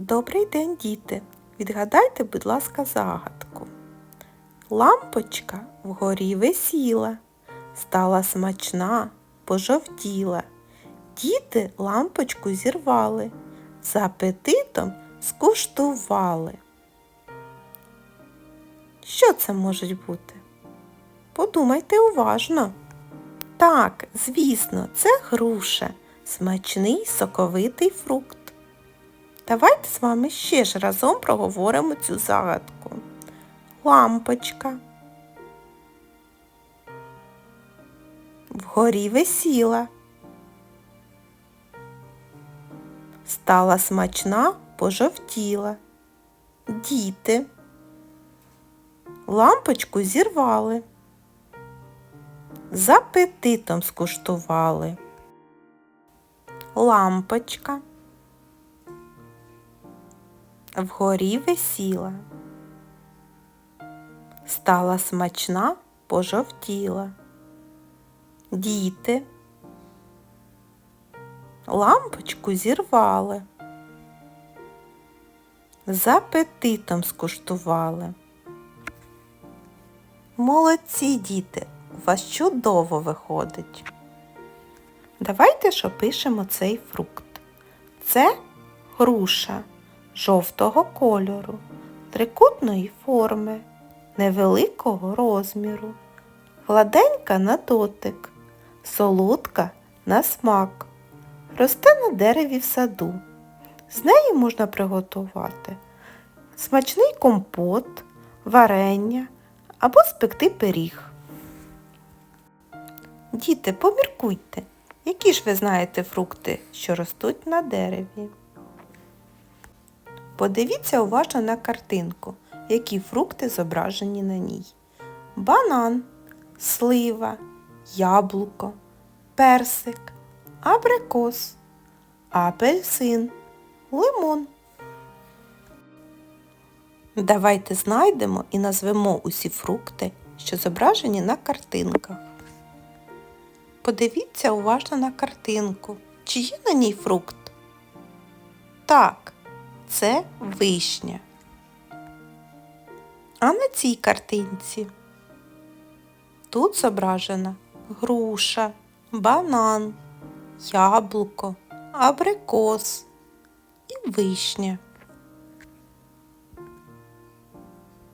Добрий день, діти! Відгадайте, будь ласка, загадку. Лампочка вгорі висіла, стала смачна, пожовтіла. Діти лампочку зірвали, з апетитом скуштували. Що це може бути? Подумайте уважно. Так, звісно, це груша, смачний соковитий фрукт. Давайте з вами ще ж разом проговоримо цю загадку. Лампочка. Вгорі висіла. Стала смачна, пожовтіла. Діти. Лампочку зірвали. З апетитом скуштували. Лампочка вгорі висіла. Стала смачна, пожовтіла. Діти. Лампочку зірвали. З апетитом скуштували. Молодці діти, у вас чудово виходить. Давайте ж опишемо цей фрукт. Це груша жовтого кольору, трикутної форми, невеликого розміру, гладенька на дотик, солодка на смак. Росте на дереві в саду. З неї можна приготувати смачний компот, варення або спекти пиріг. Діти, поміркуйте, які ж ви знаєте фрукти, що ростуть на дереві. Подивіться уважно на картинку, які фрукти зображені на ній. Банан, слива, яблуко, персик, абрикос, апельсин, лимон. Давайте знайдемо і назвемо усі фрукти, що зображені на картинках. Подивіться уважно на картинку. Чи є на ній фрукт? Так, це вишня. А на цій картинці тут зображена груша, банан, яблуко, абрикос і вишня.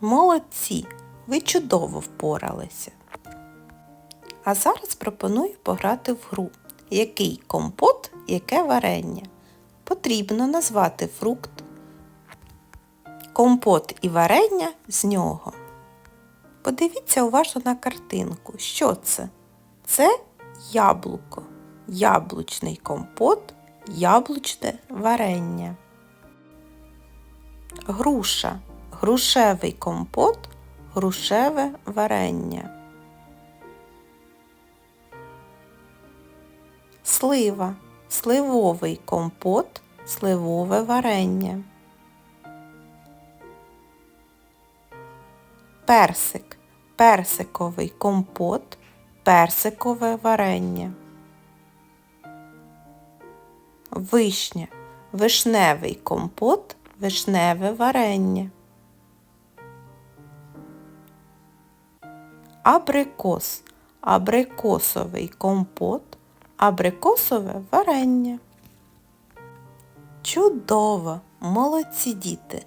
Молодці, ви чудово впоралися. А зараз пропоную пограти в гру, який компот, яке варення. Потрібно назвати фрукт, компот і варення з нього. Подивіться уважно на картинку. Що це? Це яблуко, яблучний компот, яблучне варення. Груша, грушевий компот, грушеве варення. Слива, сливовий компот, сливове варення. Персик, персиковий компот, персикове варення. Вишня, вишневий компот, вишневе варення. Абрикос, абрикосовий компот, абрикосове варення. Чудово! Молодці діти!